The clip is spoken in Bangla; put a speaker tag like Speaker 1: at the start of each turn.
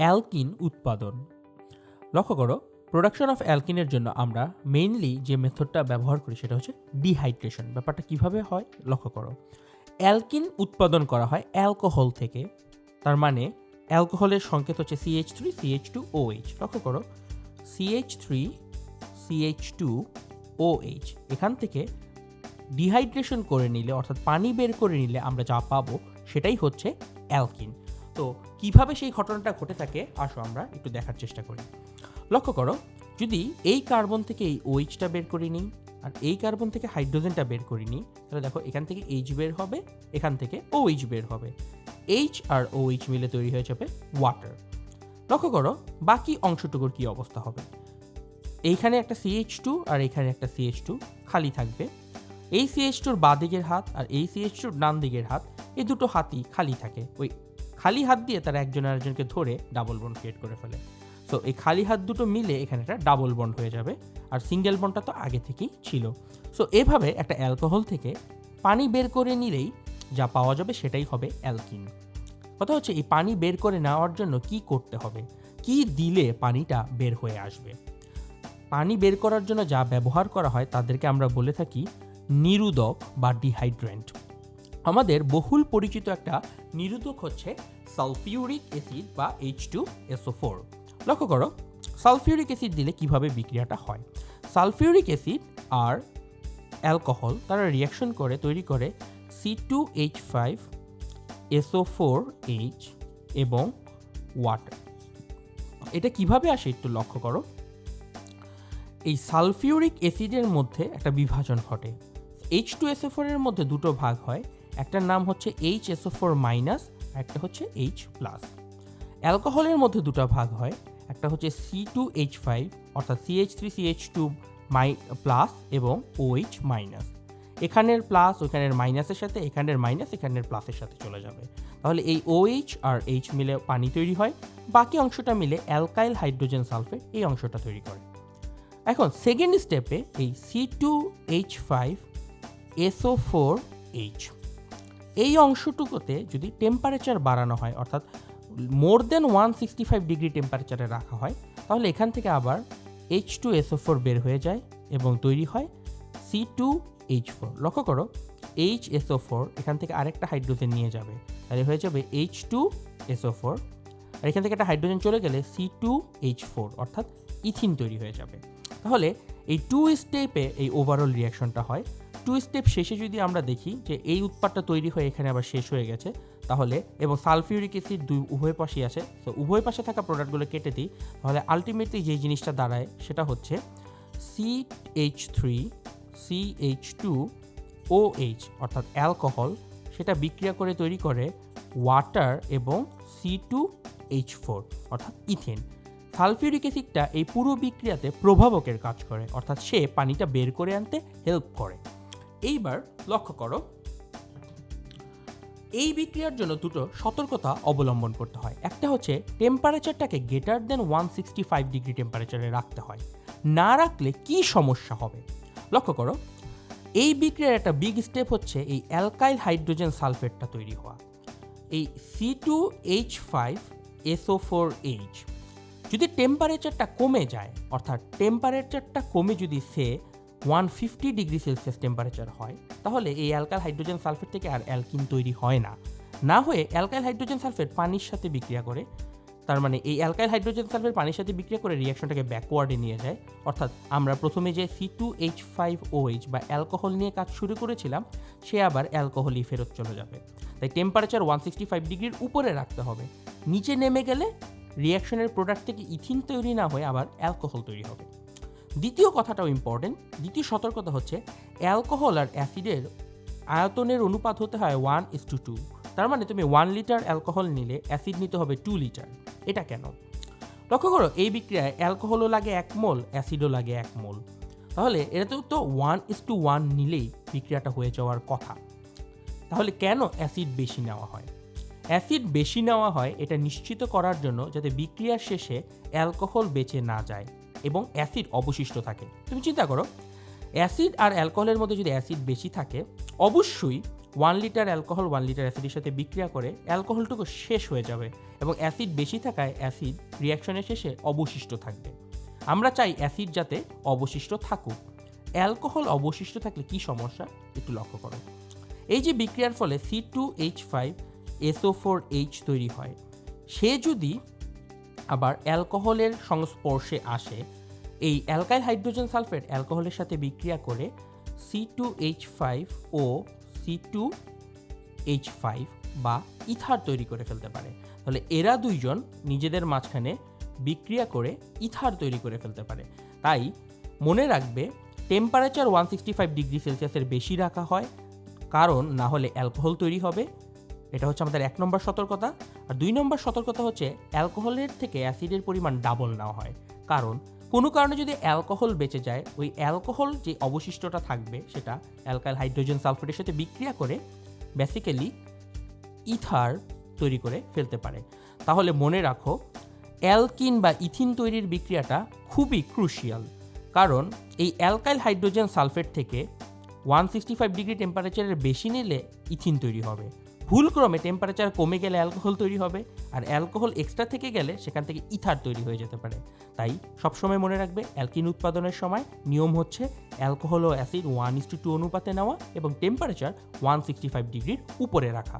Speaker 1: অ্যালকিন উৎপাদন। লক্ষ্য করো প্রোডাকশন অফ অ্যালকিনের জন্য আমরা মেইনলি যে মেথডটা ব্যবহার করি সেটা হচ্ছে ডিহাইড্রেশন ব্যাপারটা কীভাবে হয়? লক্ষ্য করো অ্যালকিন উৎপাদন করা হয় অ্যালকোহল থেকে। তার মানে অ্যালকোহলের সংকেত হচ্ছে CH three CH two OH লক্ষ্য করো CH three CH two OH এখান থেকে ডিহাইড্রেশন করে নিলে, অর্থাৎ পানি বের করে নিলে আমরা যা পাবো সেটাই হচ্ছে অ্যালকিন তো কীভাবে সেই ঘটনাটা ঘটে থাকে, আসো আমরা একটু দেখার চেষ্টা করি। লক্ষ্য করো, যদি এই কার্বন থেকে এই ওইচটা বের করে নিই, আর এই কার্বন থেকে হাইড্রোজেনটা বের করে নিই, তাহলে দেখো এখান থেকে এইচ বের হবে, এখান থেকে ওইচ বের হবে। এইচ আর ওইচ মিলে তৈরি হয়ে যাবে ওয়াটার লক্ষ্য করো, বাকি অংশটুকুর কি অবস্থা হবে? এইখানে একটা সিএইচ টু আর এখানে একটা সিএইচ টু খালি থাকবে। এই সিএইচ টুর বাঁ দিকের হাত আর এই সিএইচ টুর ডান দিকের হাত, এই দুটো হাতই খালি থাকে। ওই খালি হাত দিয়ে তারা একজন আরেকজনকে ধরে ডাবল বন্ড ক্রিয়েট করে ফেলে। সো এই খালি হাত দুটো মিলে এখানে একটা ডাবল বন্ড হয়ে যাবে, আর সিঙ্গেল বন্ডটা তো আগে থেকেই ছিল। সো এভাবে একটা অ্যালকোহল থেকে পানি বের করে নিলেই যা পাওয়া যাবে সেটাই হবে অ্যালকিন কথা হচ্ছে, এই পানি বের করে নেওয়ার জন্য কি করতে হবে? কি দিলে পানিটা বের হয়ে আসবে? পানি বের করার জন্য যা ব্যবহার করা হয়, তাদেরকে আমরা বলে থাকি নিরুদক বা ডিহাইড্রেন্ট আমাদের বহুল পরিচিত একটা নিরোধক হচ্ছে সালফিউরিক অ্যাসিড বা এইচ টু এসও ফোর লক্ষ্য করো, সালফিউরিক অ্যাসিড দিলে কীভাবে বিক্রিয়াটা হয়? সালফিউরিক অ্যাসিড আর অ্যালকোহল তারা রিয়াকশন করে, তৈরি করে C two H five SO four H এবং ওয়াটার এটা কীভাবে আসে একটু লক্ষ্য করো? এই সালফিউরিক অ্যাসিডের মধ্যে একটা বিভাজন ঘটে। এইচ টু এসও ফোরের মধ্যে দুটো ভাগ হয়। একটার নাম হচ্ছে এইচ এসও ফোর মাইনাস একটা হচ্ছে এইচ প্লাস অ্যালকোহলের মধ্যে দুটো ভাগ হয়, একটা হচ্ছে সি টু এইচ ফাইভ অর্থাৎ সিএইচ থ্রি সিএইচ টু মাই প্লাস এবং ওএইচ মাইনাস এখানের প্লাস ওইখানের মাইনাসের সাথে, এখানের মাইনাস এখানের প্লাসের সাথে চলে যাবে। তাহলে এই OH আর এইচ মিলে পানি তৈরি হয়, বাকি অংশটা মিলে অ্যালকাইল হাইড্রোজেন সালফেট এই অংশটা তৈরি করে। এখন সেকেন্ড স্টেপে এই C two H five SO four H এই অংশটুকুতে যদি টেম্পারেচার বাড়ানো হয়, অর্থাৎ more than one sixty five degree টেম্পারেচারে রাখা হয়, তাহলে এখান থেকে আবার এইচ টু এসও ফোর বের হয়ে যায় এবং তৈরি হয় সি টু এইচ ফোর লক্ষ্য করো এইচ এসও ফোর এখান থেকে আরেকটা হাইড্রোজেন নিয়ে যাবে তাহলে হয়ে যাবে এইচ টু এসও ফোর আর এখান থেকে একটা হাইড্রোজেন চলে গেলে সি টু এইচ ফোর অর্থাৎ ইথিন তৈরি হয়ে যাবে। তাহলে এই টু স্টেপে এই ওভারঅল রিয়াকশনটা হয়। টু স্টেপ শেষে যদি আমরা দেখি যে এই উৎপাদটা তৈরি হয়ে এখানে আবার শেষ হয়ে গেছে, তাহলে এবং সালফিউরিক অ্যাসিড দুই উভয় পাশেই আছে তো উভয় পাশে থাকা প্রোডাক্টগুলো কেটে দিই, তাহলে আলটিমেটলি যে জিনিসটা দাঁড়ায় সেটা হচ্ছে C H three C H two O H অর্থাৎ অ্যালকোহল সেটা বিক্রিয়া করে তৈরি করে ওয়াটার এবং সি টু এইচ ফোর অর্থাৎ ইথেন সালফিউরিক অ্যাসিডটা এই পুরো বিক্রিয়াতে প্রভাবকের কাজ করে, অর্থাৎ সে পানিটা বের করে আনতে হেল্প করে। এইবার লক্ষ্য করো। এই বিক্রিয়ার জন্য দুটো সতর্কতা অবলম্বন করতে হয়। একটা হচ্ছে টেম্পারেচারটাকে greater than one sixty five degree টেম্পারেচারে রাখতে হয়। না রাখলে কি সমস্যা হবে? লক্ষ্য করো, এই বিক্রিয়ার একটা বিগ স্টেপ হচ্ছে এই অ্যালকাইল হাইড্রোজেন সালফেটটা তৈরি হওয়া। এই C two H five SO four H যদি টেম্পারেচারটা কমে যায়, অর্থাৎ টেম্পারেচারটা কমে যদি say one fifty degree Celsius temperature হয়, তাহলে এই অ্যালকাইল হাইড্রোজেন সালফেট থেকে আর অ্যালকিন তৈরি হয় না। না হয়ে অ্যালকাইল হাইড্রোজেন সালফেট পানির সাথে বিক্রিয়া করে, তার মানে এই অ্যালকাইল হাইড্রোজেন সালফেট পানির সাথে বিক্রিয়া করে রিয়াকশনটাকে ব্যাকওয়ার্ডে নিয়ে যায়। অর্থাৎ আমরা প্রথমে যে C two H five OH বা অ্যালকোহল নিয়ে কাজ শুরু করেছিলাম, সে আবার অ্যালকোহলই ফেরত চলে যাবে। তাই টেম্পারেচার ওয়ান সিক্সটি ফাইভ ডিগ্রির উপরে রাখতে হবে। নিচে নেমে গেলে রিয়াকশনের প্রোডাক্ট থেকে ইথিন তৈরি না হয়ে আবার অ্যালকোহল তৈরি হবে। দ্বিতীয় কথাটাও ইম্পর্টেন্ট দ্বিতীয় সতর্কতা হচ্ছে অ্যালকোহল আর অ্যাসিডের আয়তনের অনুপাত হতে হয় ওয়ান ইস টু টু তার মানে তুমি ওয়ান লিটার অ্যালকোহল নিলে অ্যাসিড নিতে হবে টু লিটার এটা কেন? লক্ষ্য করো, এই বিক্রিয়ায় অ্যালকোহলও লাগে এক মোল অ্যাসিডও লাগে এক মোল। তাহলে এটাতেও তো ওয়ান ইস টু ওয়ান নিলেই বিক্রিয়াটা হয়ে যাওয়ার কথা। তাহলে কেন অ্যাসিড বেশি নেওয়া হয়? অ্যাসিড বেশি নেওয়া হয় এটা নিশ্চিত করার জন্য যাতে বিক্রিয়ার শেষে অ্যালকোহল বেঁচে না যায়। এবং অ্যাসিড অবশিষ্ট থাকে। তুমি চিন্তা করো, অ্যাসিড আর অ্যালকোহলের মধ্যে যদি অ্যাসিড বেশি থাকে, অবশ্যই one litre alcohol one litre অ্যাসিডের সাথে বিক্রিয়া করে অ্যালকোহলটুকু শেষ হয়ে যাবে এবং অ্যাসিড বেশি থাকায় অ্যাসিড রিয়াকশনের শেষে অবশিষ্ট থাকবে। আমরা চাই অ্যাসিড যাতে অবশিষ্ট থাকুক। অ্যালকোহল অবশিষ্ট থাকলে কি সমস্যা? একটু লক্ষ্য করো। এই যে বিক্রিয়ার ফলে C two H five SO four H তৈরি হয়। সে যদি আবার অ্যালকোহলের সংস্পর্শে আসে। এই অ্যালকাইল হাইড্রোজেন সালফেট অ্যালকোহলের সাথে বিক্রিয়া করে C two H five O C two H five বা ইথার তৈরি করে ফেলতে পারে। তাহলে এরা দুইজন নিজেদের মাঝখানে বিক্রিয়া করে ইথার তৈরি করে ফেলতে পারে। তাই মনে রাখবে temperature one sixty five degree সেলসিয়াসের বেশি রাখা হয়, কারণ না হলে অ্যালকোহল তৈরি হবে। এটা হচ্ছে আমাদের এক নম্বর সতর্কতা। আর দুই নম্বর সতর্কতা হচ্ছে অ্যালকোহলের থেকে অ্যাসিডের পরিমাণ ডাবল নেওয়া হয়। কারণ কোনো কারণে যদি অ্যালকোহল বেঁচে যায়, ওই অ্যালকোহল যে অবশিষ্টটা থাকবে সেটা অ্যালকাইল হাইড্রোজেন সালফেটের সাথে বিক্রিয়া করে বেসিক্যালি ইথার তৈরি করে ফেলতে পারে। তাহলে মনে রাখো, অ্যালকিন বা ইথিন তৈরির বিক্রিয়াটা খুবই ক্রুশিয়াল কারণ এই অ্যালকাইল হাইড্রোজেন সালফেট থেকে ওয়ান সিক্সটি ফাইভ ডিগ্রি টেম্পারেচারের বেশি নিলে ইথিন তৈরি হবে। ভুলক্রমে টেম্পারেচার কমে গেলে অ্যালকোহল তৈরি হবে, আর অ্যালকোহল এক্সট্রা থেকে গেলে সেখান থেকে ইথার তৈরি হয়ে যেতে পারে। তাই সবসময় মনে রাখবে অ্যালকিন উৎপাদনের সময় নিয়ম হচ্ছে alcohol O acid one is to two অনুপাতে নেওয়া এবং টেম্পারেচার ওয়ান সিক্সটি ফাইভ ডিগ্রির উপরে রাখা।